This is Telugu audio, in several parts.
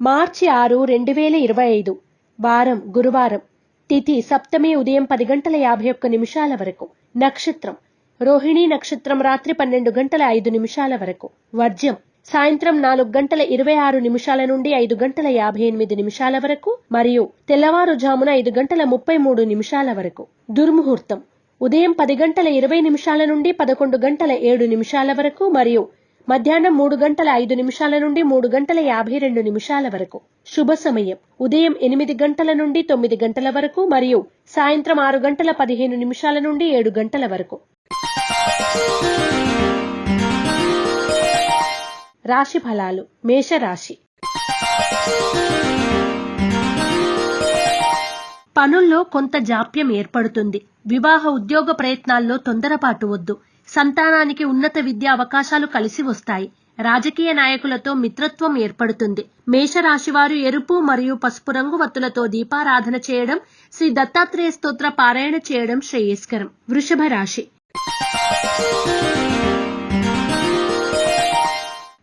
మార్చి ఆరు రెండు వేల ఇరవై ఐదు. వారం గురువారం. తిథి సప్తమి ఉదయం పది గంటల యాభై ఒక్క నిమిషాల వరకు. నక్షత్రం. రోహిణీ నక్షత్రం రాత్రి పన్నెండు గంటల ఐదు నిమిషాల వరకు. వర్జ్యం. సాయంత్రం నాలుగు గంటల ఇరవై ఆరు నిమిషాల నుండి ఐదు గంటల యాభై ఎనిమిది నిమిషాల వరకు మరియు తెల్లవారుజామున ఐదు గంటల ముప్పై మూడు నిమిషాల వరకు. దుర్ముహూర్తం. ఉదయం పది గంటల ఇరవై నిమిషాల నుండి పదకొండు గంటల ఏడు నిమిషాల వరకు మరియు మధ్యాహ్నం మూడు గంటల ఐదు నిమిషాల నుండి మూడు గంటల యాభై రెండు నిమిషాల వరకు. శుభ సమయం. ఉదయం ఎనిమిది గంటల నుండి తొమ్మిది గంటల వరకు మరియు సాయంత్రం ఆరు గంటల పదిహేను నిమిషాల నుండి ఏడు గంటల వరకు. రాశి ఫలాలు. మేషరాశి. పనుల్లో కొంత జాప్యం ఏర్పడుతుంది. వివాహ ఉద్యోగ ప్రయత్నాల్లో తొందరపాటు వద్దు. సంతానానికి ఉన్నత విద్యా అవకాశాలు కలిసి వస్తాయి. రాజకీయ నాయకులతో మిత్రత్వం ఏర్పడుతుంది. మేషరాశివారు ఎరుపు మరియు పసుపు రంగు వత్తులతో దీపారాధన చేయడం శ్రీ దత్తాత్రేయ స్తోత్ర పారాయణ చేయడం శ్రేయస్కరం. వృషభ రాశి.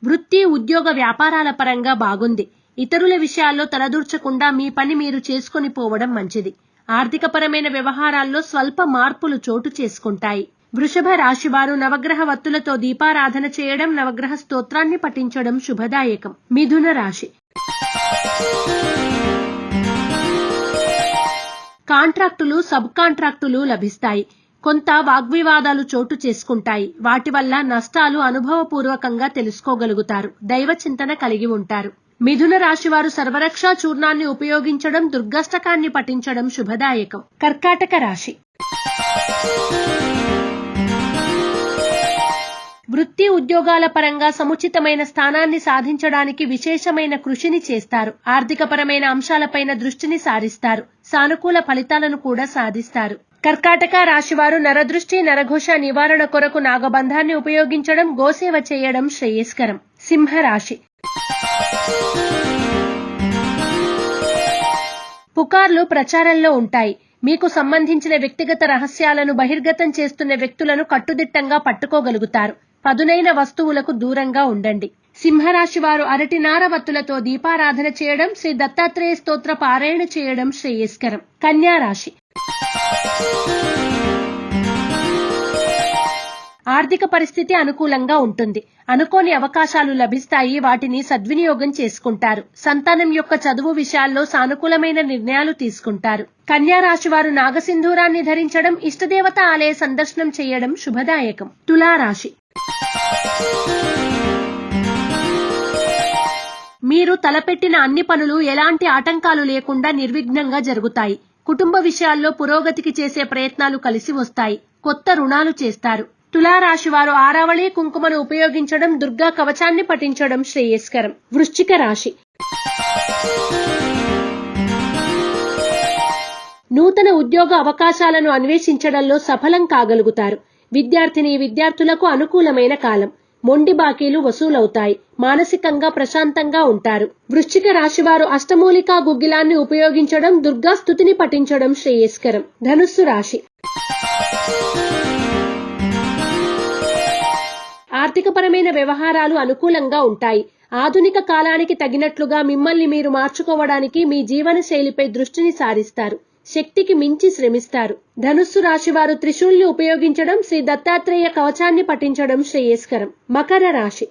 వృత్తి ఉద్యోగ వ్యాపారాల పరంగా బాగుంది. ఇతరుల విషయాల్లో తలదూర్చకుండా మీ పని మీరు చేసుకొని పోవడం మంచిది. ఆర్థికపరమైన వ్యవహారాల్లో స్వల్ప మార్పులు చోటు చేసుకుంటాయి. వృషభ రాశివారు నవగ్రహ వత్తులతో దీపారాధన చేయడం నవగ్రహ స్తోత్రాన్ని పఠించడం శుభదాయకం. మిథున రాశి. కాంట్రాక్టులు సబ్ కాంట్రాక్టులు లభిస్తాయి. కొంత వాగ్వివాదాలు చోటు చేసుకుంటాయి. వాటి వల్ల నష్టాలు అనుభవపూర్వకంగా తెలుసుకోగలుగుతారు. దైవ చింతన కలిగి ఉంటారు. మిథున రాశివారు సర్వరక్ష చూర్ణాన్ని ఉపయోగించడం దుర్గష్టకాన్ని పఠించడం శుభదాయకం. కర్కాటక రాశి. ఉద్యోగాల పరంగా సముచితమైన స్థానాన్ని సాధించడానికి విశేషమైన కృషిని చేస్తారు. ఆర్థికపరమైన అంశాలపైన దృష్టిని సారిస్తారు. సానుకూల ఫలితాలను కూడా సాధిస్తారు. కర్కాటక రాశివారు నరదృష్టి నరఘోష నివారణ కొరకు నాగబంధాన్ని ఉపయోగించడం గోసేవ చేయడం శ్రేయస్కరం. సింహరాశి. పుకార్లు ప్రచారంలో ఉంటాయి. మీకు సంబంధించిన వ్యక్తిగత రహస్యాలను బహిర్గతం చేస్తున్న వ్యక్తులను కట్టుదిట్టంగా పట్టుకోగలుగుతారు. పదునైన వస్తువులకు దూరంగా ఉండండి. సింహరాశి వారు అరటి నారవత్తులతో దీపారాధన చేయడం శ్రీ దత్తాత్రేయ స్తోత్ర పారాయణ చేయడం శ్రేయస్కరం. కన్యా ఆర్థిక పరిస్థితి అనుకూలంగా ఉంటుంది. అనుకోని అవకాశాలు లభిస్తాయి. వాటిని సద్వినియోగం చేసుకుంటారు. సంతానం యొక్క చదువు విషయాల్లో సానుకూలమైన నిర్ణయాలు తీసుకుంటారు. కన్యా రాశి వారు నాగసింధూరాన్ని ధరించడం ఇష్టదేవత ఆలయ సందర్శనం చేయడం శుభదాయకం. తులారాశి. మీరు తలపెట్టిన అన్ని పనులు ఎలాంటి ఆటంకాలు లేకుండా నిర్విఘ్నంగా జరుగుతాయి. కుటుంబ విషయాల్లో పురోగతికి చేసే ప్రయత్నాలు కలిసి వస్తాయి. కొత్త రుణాలు చేస్తారు. తులారాశి వారు ఆరావళి కుంకుమను ఉపయోగించడం దుర్గా కవచాన్ని పఠించడం శ్రేయస్కరం. వృశ్చిక రాశి. నూతన ఉద్యోగ అవకాశాలను అన్వేషించడంలో సఫలం కాగలుగుతారు. విద్యార్థిని విద్యార్థులకు అనుకూలమైన కాలం. మొండి బాకీలు వసూలవుతాయి. మానసికంగా ప్రశాంతంగా ఉంటారు. వృశ్చిక రాశివారు అష్టమూలికా గుగ్గిలాన్ని ఉపయోగించడం దుర్గా స్థుతిని పఠించడం శ్రేయస్కరం. ధనుస్సు రాశి. ఆర్థికపరమైన వ్యవహారాలు అనుకూలంగా ఉంటాయి. ఆధునిక కాలానికి తగినట్లుగా మిమ్మల్ని మీరు మార్చుకోవడానికి మీ జీవన శైలిపై దృష్టిని సారిస్తారు. శక్తికి మించి శ్రమిస్తారు. ధనుస్సు రాశి వారు త్రిశూల్ని ఉపయోగించడం శ్రీ దత్తాత్రేయ కవచాన్ని పఠించడం శ్రేయస్కరం. మకర రాశి.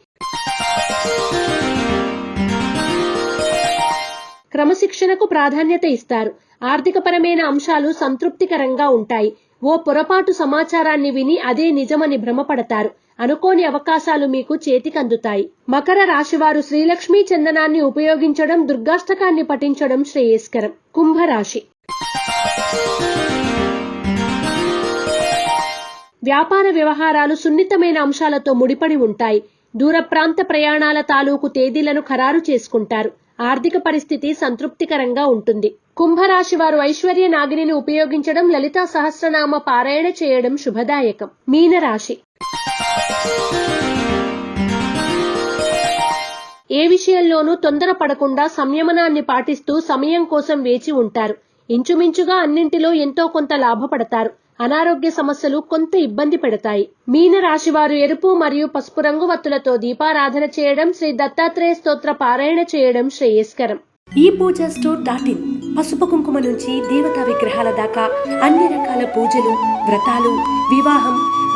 క్రమశిక్షణకు ప్రాధాన్యత ఇస్తారు. ఆర్థికపరమైన అంశాలు సంతృప్తికరంగా ఉంటాయి. ఓ పొరపాటు సమాచారాన్ని విని అదే నిజమని భ్రమపడతారు. అనుకోని అవకాశాలు మీకు చేతికందుతాయి. మకర రాశివారు శ్రీలక్ష్మీ చందనాన్ని ఉపయోగించడం దుర్గాష్టకాన్ని పఠించడం శ్రేయస్కరం. కుంభరాశి. వ్యాపార వ్యవహారాలు సున్నితమైన అంశాలతో ముడిపడి ఉంటాయి. దూర ప్రాంత ప్రయాణాల తాలూకు తేదీలను ఖరారు చేసుకుంటారు. ఆర్థిక పరిస్థితి సంతృప్తికరంగా ఉంటుంది. కుంభరాశి వారు ఐశ్వర్య నాగిని ఉపయోగించడం లలితా సహస్రనామ పారాయణ చేయడం శుభదాయకం. మీనరాశి. ఏ విషయంలోనూ తొందరపడకుండా సంయమనాన్ని పాటిస్తూ సమయం కోసం వేచి ఉంటారు. ఇంచుమించుగా అన్నింటిలో ఎంతో కొంత లాభపడతారు. అనారోగ్య సమస్యలు కొంత ఇబ్బంది పెడతాయి. మీన రాశి వారు ఎరుపు మరియు పసుపు రంగు వత్తులతో దీపారాధన చేయడం శ్రీ దత్తాత్రేయ స్తోత్ర పారాయణ చేయడం శ్రేయస్కరం. ఈ పూజ స్టోర్ డాట్ ఇన్. పసుపు కుంకుమ నుంచి దేవతా విగ్రహాల దాకా అన్ని రకాల పూజలు వ్రతాలు వివాహం